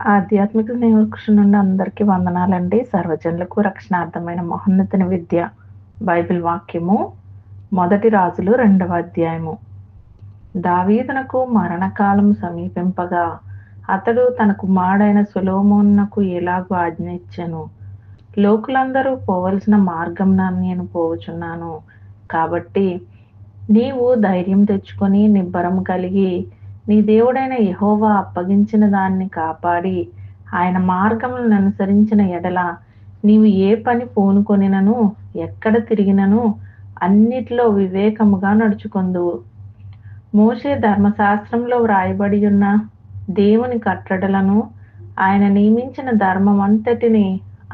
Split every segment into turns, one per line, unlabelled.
ఆధ్యాత్మిక స్నేహకృషి నుండి అందరికీ వందనాలండి. సర్వజనులకు రక్షణార్థమైన మహోన్నతని విద్య బైబిల్ వాక్యము మొదటి రాజులు రెండవ అధ్యాయము. దావీదునకు మరణకాలం సమీపింపగా అతడు తన కుమారుడైన సులోమోన్నకు ఎలాగూ ఆజ్ఞ ఇచ్చాను? లోకులందరూ పోవలసిన మార్గం నేను పోవుచున్నాను. కాబట్టి నీవు ధైర్యం తెచ్చుకొని నిబ్బరం కలిగి నీ దేవుడైన యహోవా అప్పగించిన దాన్ని కాపాడి ఆయన మార్గములను అనుసరించిన ఎడల నీవు ఏ పని పూనుకొనినను ఎక్కడ తిరిగినను అన్నిట్లో వివేకముగా నడుచుకొందువు. మోషే ధర్మశాస్త్రంలో వ్రాయబడి ఉన్న దేవుని కట్టడలను ఆయన నియమించిన ధర్మం అంతటిని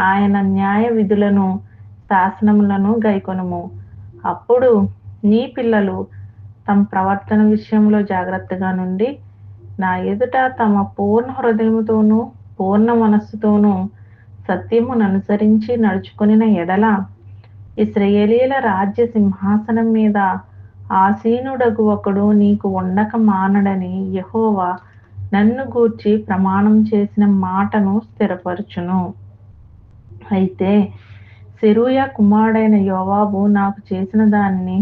ఆయన న్యాయ విధులను శాసనములను గైకొనుము. అప్పుడు నీ పిల్లలు తమ ప్రవర్తన విషయంలో జాగ్రత్తగా నుండి నా ఎదుట తమ పూర్ణ హృదయముతోనూ పూర్ణ మనస్సుతోనూ సత్యమును అనుసరించి నడుచుకుని ఎడల ఇస్రయేలీల రాజ్య సింహాసనం మీద ఆసీనుడగు ఒకడు నీకు ఉండక మానడని యహోవా నన్ను గూర్చి ప్రమాణం చేసిన మాటను స్థిరపరచును. అయితే సిరుయ కుమారుడైన యోవాబు నాకు చేసిన దాన్ని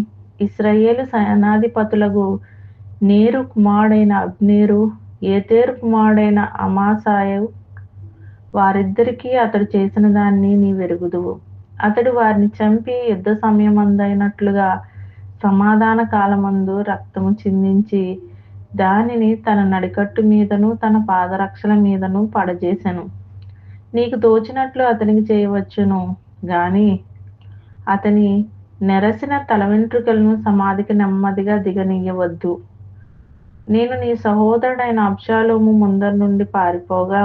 ఇస్రయేలు సేనాధిపతులకు నేరు కుమారుడైన అబ్నేరు ఏతేరు కుమారుడైన అమాసాయు వారిద్దరికీ అతడు చేసిన దాన్ని నీ వెరుగుదువు అతడు వారిని చంపి యుద్ధ సమయమందైనట్లుగా సమాధాన కాలమందు రక్తము చిందించి దానిని తన నడికట్టు మీదను తన పాదరక్షల మీదను పడజేసెను. నీకు తోచినట్లు అతనికి చేయవచ్చును. గాని అతని నెరసిన తల వెంట్రుకలను సమాధికి నెమ్మదిగా దిగనీయవద్దు నేను నీ సహోదరుడైన అబ్షాలోము ముందర నుండి పారిపోగా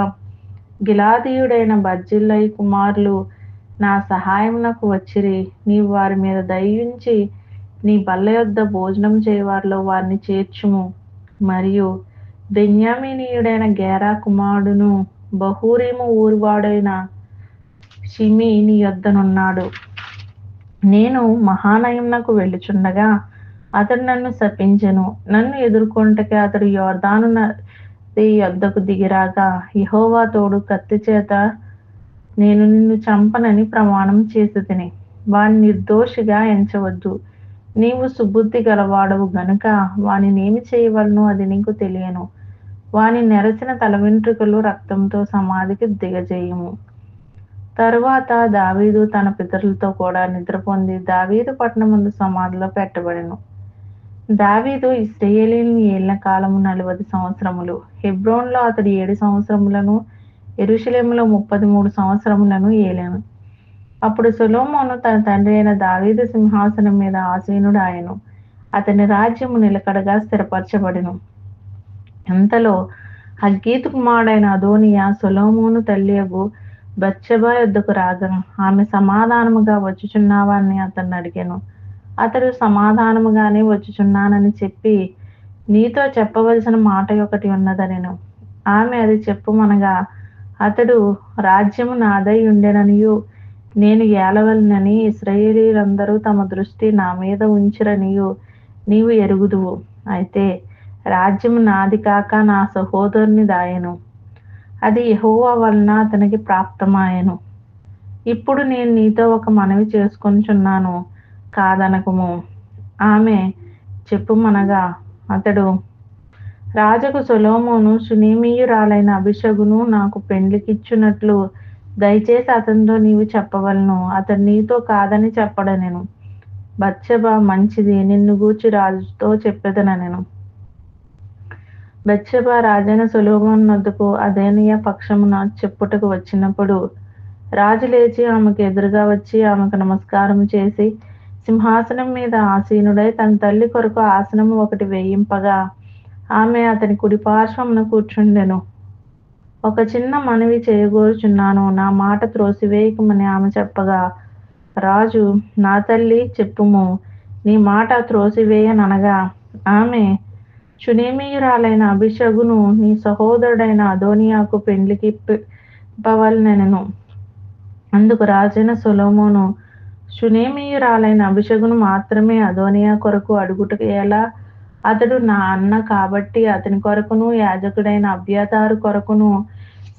గిలాదీయుడైన బర్జిల్లై కుమారులు నా సహాయమునకు వచ్చిరి. నీవు వారి మీద దయించి నీ బల్ల యొద్ద భోజనం చేయవారిలో వారిని చేర్చుము. మరియు బెన్యామినీయుడైన గేరా కుమారుడును బహూరీము ఊరివాడైన షిమి నీ యొద్దనున్నాడు. నేను మహానయమునకు వెళ్ళుచుండగా అతడు నన్ను శపించెను. నన్ను ఎదుర్కొంటకే అతడు యోర్ధాను యొద్దకు దిగిరాగా యహోవా తోడు కత్తి చేత నేను నిన్ను చంపనని ప్రమాణం చేసి తిని వాణ్ణి నిర్దోషిగా ఎంచవద్దు. నీవు సుబుద్ధి గలవాడవు గనుక వానినేమి చేయవలను అది నీకు తెలియను. వాని నెరచిన తల వెంట్రుకలు రక్తంతో సమాధికి దిగజేయము. తరువాత దావీదు తన పితరులతో కూడా నిద్ర పొంది దావీదు పట్టణమందు సమాధిలో పెట్టబడెను. దావీదు ఇస్రయేలీని ఏళ్ళ కాలము నలభై సంవత్సరములు. హెబ్రోన్లో అతడు ఏడు సంవత్సరములను ఎరుషలేములో ముప్పది మూడు సంవత్సరములను ఏలాను. అప్పుడు సులోమోను తన తండ్రి అయిన దావీదు సింహాసనం మీద ఆసీనుడు ఆయను అతని రాజ్యము నిలకడగా స్థిరపరచబడిను. అంతలో హగ్గీతు కుమారుడైన అదోనియా సులోమోను తల్లియగు బచ్చబా యొద్దకు రాగా ఆమె సమాధానముగా వచ్చుచున్నావని అతన్ని అడిగాను. అతడు సమాధానముగానే వచ్చుచున్నానని చెప్పి నీతో చెప్పవలసిన మాట ఒకటి ఉన్నదనెను. ఆమె అది చెప్పుమనగా అతడు రాజ్యము నాదై ఉండెననియు నేను ఏలవలనని ఇస్రాయేలీలందరూ తమ దృష్టి నా మీద ఉంచిరనియు నీవు ఎరుగుదువు. అయితే రాజ్యము నాది కాక నా సహోదరుని దాయను. అది యహోవా వలన అతనికి ప్రాప్తమాయను. ఇప్పుడు నేను నీతో ఒక మనవి చేసుకొనిచున్నాను కాదనకము. ఆమె చెప్పుమనగా అతడు రాజకు సొలోమోను సునీమీయురాలైన అభిషగును నాకు పెండ్లికిచ్చున్నట్లు దయచేసి అతనితో నీవు చెప్పవలను. అతడు నీతో కాదని చెప్పడనెను. బచ్చబ మంచిది నిన్ను గూర్చి రాజుతో చెప్పేదనెను. బెత్షెబ రాజైన సొలోమోన్ వద్దకు అదేనియ పక్షమున చెప్పుటకు వచ్చినప్పుడు రాజు లేచి ఆమెకు ఎదురుగా వచ్చి ఆమెకు నమస్కారం చేసి సింహాసనం మీద ఆసీనుడై తన తల్లి కొరకు ఆసనము ఒకటి వేయింపగా ఆమె అతని కుడి పార్శ్వమున కూర్చుండెను. ఒక చిన్న మనవి చేయగోరుచున్నాను నా మాట త్రోసివేయకమని ఆమె చెప్పగా రాజు నా తల్లి చెప్పుము నీ మాట త్రోసివేయననగా ఆమె చునేమీయురాలైన అభిషగును నీ సహోదరుడైన అదోనియాకు పెండ్లికి ఇప్పవలనెనను అందుకు రాజైన సొలోమోను షునేమీయురాలైన అభిషగును మాత్రమే అదోనియా కొరకు అడుగుటకు ఎలా? అతడు నా అన్న కాబట్టి అతని కొరకును యాజకుడైన అభ్యతారు కొరకును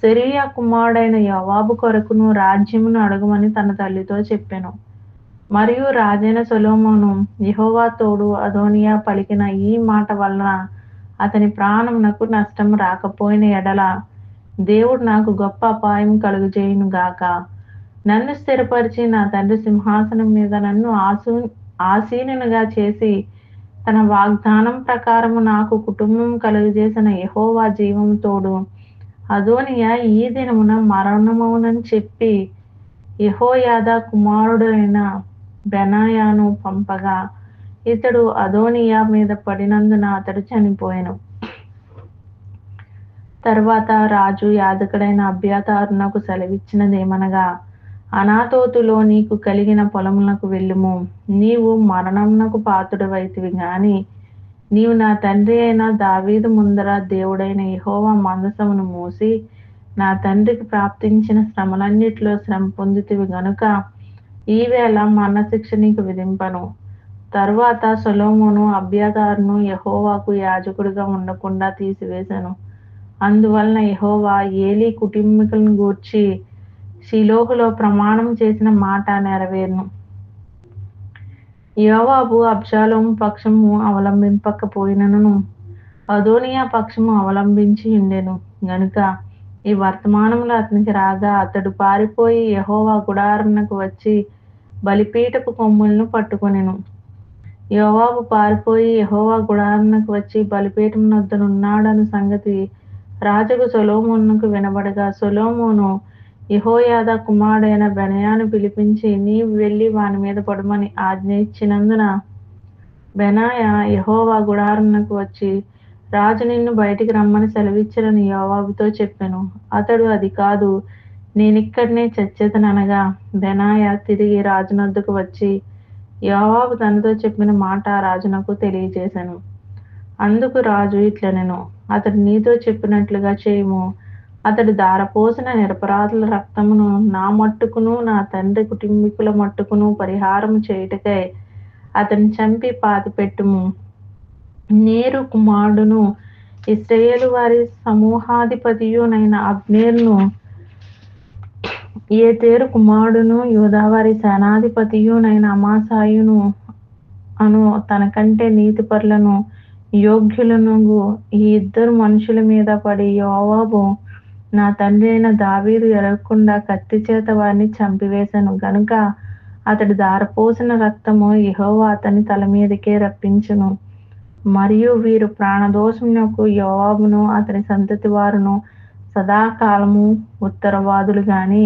సెరియా కుమారుడైన యవాబు కొరకును రాజ్యమును అడగమని తన తల్లితో చెప్పాను. మరియు రాజైన సొలోమోను యహోవా తోడు అదోనియా పలికిన ఈ మాట వలన అతని ప్రాణమునకు నష్టం రాకపోయిన ఎడల దేవుడు నాకు గొప్ప అపాయం కలుగజేయును గాక. నన్ను స్థిరపరిచి నా తండ్రి సింహాసనం మీద నన్ను ఆసు ఆసీనునిగా చేసి తన వాగ్దానం ప్రకారము నాకు కుటుంబం కలుగజేసిన యహోవా జీవం తోడు అదోనియా ఈ దినమున మరణమవునని చెప్పి యహోయాద కుమారుడైన బెనాయాను పంపగా ఇతడు అదోనియా మీద పడినందున అతడు చనిపోయాను. తర్వాత రాజు యాదకుడైన అభ్యతారునకు సెలవిచ్చినదేమనగా అనాతోతులో నీకు కలిగిన పొలములకు వెళ్ళుము. నీవు మరణమునకు పాత్రుడవైతివి గాని నీవు నా తండ్రి అయిన దావీదు ముందర దేవుడైన యెహోవా మందసమును మూసి నా తండ్రికి ప్రాప్తించిన శ్రమలన్నిటిలో శ్రమ పొందితివి గనుక ఈవేళ మరణశిక్ష నీకు విధింపను. తరువాత సొలోమోను అభ్యతారును యహోవాకు యాజకుడిగా ఉండకుండా తీసివేశాను అందువలన యహోవా ఏలీ కుటుంబీకులను గూర్చి షిలోహులో ప్రమాణం చేసిన మాట నెరవేరును. యోవాబు అబ్షాలోం పక్షము అవలంబింపకపోయినను. అదోనియా పక్షము అవలంబించి ఉండెను. గనుక ఈ వర్తమానంలో అతనికి రాగా అతడు పారిపోయి యహోవా గుడారమునకు వచ్చి బలిపీఠపు కొమ్ములను పట్టుకొనెను. యోవాబు పారిపోయి యహోవా గుడారమునకు వచ్చి బలిపీఠం వద్దనున్నాడను సంగతి రాజుకు సొలోమోనుకు వినబడగా సొలోమోను యహోయాద కుమారుడైన బెనయాను పిలిపించి నీవు వెళ్ళి వాని మీద పడమని ఆజ్ఞ ఇచ్చినందున బెనాయ యహోవా గుడారమునకు వచ్చి రాజు నిన్ను బయటికి రమ్మని సెలవిచ్చరని యోవాబుతో చెప్పాను. అతడు అది కాదు నేనిక్కడనే చచ్చేతననగా బెనాయ తిరిగి రాజునొద్దకు వచ్చి యోవాబు తనతో చెప్పిన మాట రాజునకు తెలియజేశాను. అందుకు రాజు ఇట్లనెను అతడు నీతో చెప్పినట్లుగా చేయము. అతడు దారపోసిన నిరపరాధుల రక్తమును నా మట్టుకును నా తండ్రి కుటుంబీకుల మట్టుకును పరిహారం చేయుటకై అతను చంపి పాతిపెట్టుము. నేరు కుమారుడును ఇస్రాయేలు వారి సమూహాధిపతియునైన అబ్నేర్ను ఏ తేరు కుమారుడును యోధావారి సేనాధిపతియునైన అమాసాయును అను తనకంటే నీతిపరులను యోగ్యులను ఈ ఇద్దరు మనుషుల మీద పడి యోవాబు నా తండ్రి అయిన దావీదు ఎరగకుండా కత్తి చేత వారిని చంపివేశాను. గనుక అతడి దారపోసిన రక్తము యెహోవా అతని తల మీదకే రప్పించును. మరియు వీరు ప్రాణదోషమునకు యోవాబును అతని సంతతి వారును సదాకాలము ఉత్తరవాదులు గాని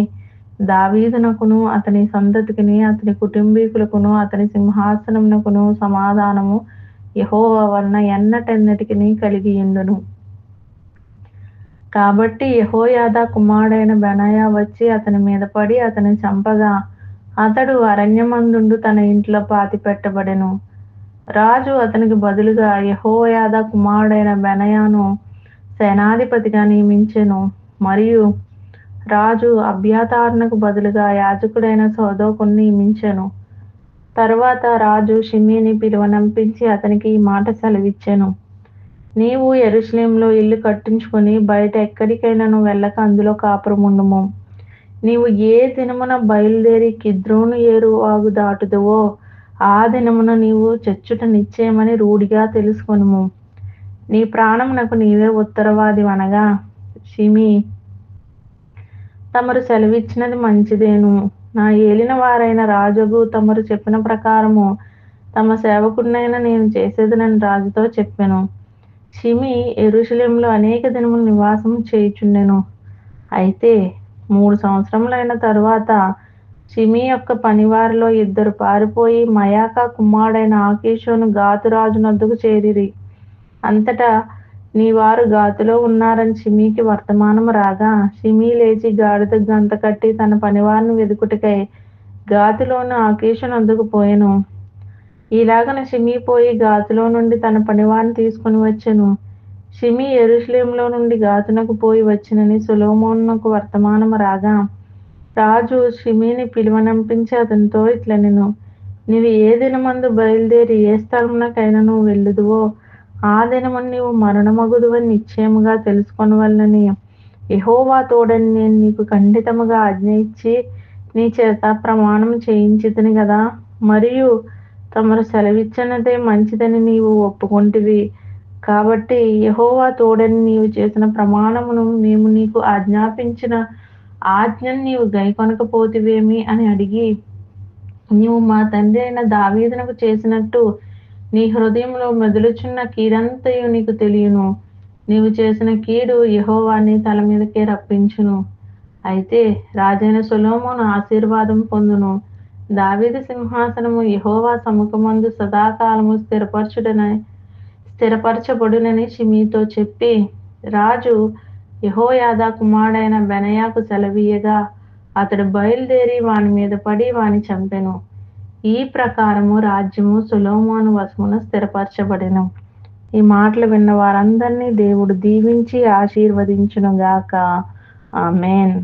దావీదునకును అతని సంతతికిని అతని కుటుంబీకులకును అతని సింహాసనమునకును సమాధానము యహోవా వలన ఎన్నటెన్నటికి కలిగి ఉండును కాబట్టి యహోయాద కుమారుడైన బెనయా వచ్చి అతని మీద పడి అతని చంపగా అతడు అరణ్యమందుండు తన ఇంట్లో పాతి పెట్టబడెను రాజు అతనికి బదులుగా యహోయాద కుమారుడైన బెనయాను సేనాధిపతిగా నియమించెను. మరియు రాజు అభ్యాతారునకు బదులుగా యాజకుడైన సోదోకుని నియమించెను. తర్వాత రాజు షిమీని పిలువనంపించి అతనికి ఈ మాట సెలవిచ్చెను. నీవు ఎరుషలేంలో ఇల్లు కట్టించుకొని బయట ఎక్కడికైనాను వెళ్ళక అందులో కాపురముండుము. నీవు ఏ దినమున బయలుదేరి కిద్రోను ఏరు వాగు దాటుదువో ఆ దినమున నీవు చచ్చుట నిశ్చయమని రూఢిగా తెలుసుకొనుము. నీ ప్రాణం నాకు నీవే ఉత్తరవాది అనగా షిమి తమరు సెలవిచ్చినది మంచిదేను. నా ఏలిన వారైన రాజుగు తమరు చెప్పిన ప్రకారము తమ సేవకుడినైనా నేను చేసేదనని రాజుతో చెప్పాను. షిమి ఎరుషలేంలో అనేక దినములు నివాసం చేయుచుండెను. అయితే మూడు సంవత్సరములైన తరువాత షిమి యొక్క పనివారిలో ఇద్దరు పారిపోయి మయాకా కుమారుడైన ఆకీషోను గాతు నద్దుకు చేరిరి. అంతటా నీ వారు గాతులో ఉన్నారని షిమీకి వర్తమానం రాగా షిమీ లేచి గాడిద గంత కట్టి తన పనివారిని వెదుకుటకై గాతులోను ఆకేషునందుకు పోయెను. ఇలాగన షిమీ పోయి గాతులో నుండి తన పనివారిని తీసుకుని వచ్చెను. షిమి ఎరుశ్లేంలో నుండి గాతునకు పోయి వచ్చినని సులోమోన్నకు వర్తమానం రాగా రాజు షిమీని పిలువనంపించి అతనితో ఇట్లా నేను నీవు ఏ దినమందు బయలుదేరి ఏ స్థలమునకైనా నువ్వు వెళ్ళుదువో ఆ దినము నీవు మరణమగుదువని నిశ్చయముగా తెలుసుకొని వల్లని యహోవా తోడని నేను నీకు ఖండితముగా ఆజ్ఞ ఇచ్చి నీ చేత ప్రమాణం చేయించితిని కదా మరియు తమరు సెలవిచ్చినదే మంచిదని నీవు ఒప్పుకొంటివి. కాబట్టి యహోవా తోడని నీవు చేసిన ప్రమాణమును మేము నీకు ఆజ్ఞాపించిన ఆజ్ఞను నీవు గైకొనకపోతివేమి అని అడిగి నీవు మా తండ్రి అయిన దావీదునకు చేసినట్టు నీ హృదయంలో మెదులుచున్న కీడంతయు నీకు తెలియను. నీవు చేసిన కీడు యహోవాన్ని తల మీదకే రప్పించును. అయితే రాజైన సులోమును ఆశీర్వాదం పొందును. దావీదు సింహాసనము యహోవా సముఖమందు సదాకాలము స్థిరపరచుడని స్థిరపరచబడునని షిమీతో చెప్పి రాజు యహోయాదా కుమారుడైన బెనయాకు సెలవీయగా అతడు బయలుదేరి వాని మీద పడి వాని చంపెను. ఈ ప్రకారము రాజ్యము సులోమోను వశమున స్థిరపరచబడెను. ఈ మాటలు విన్న వారందరినీ దేవుడు దీవించి ఆశీర్వదించును గాక ఆమెన్.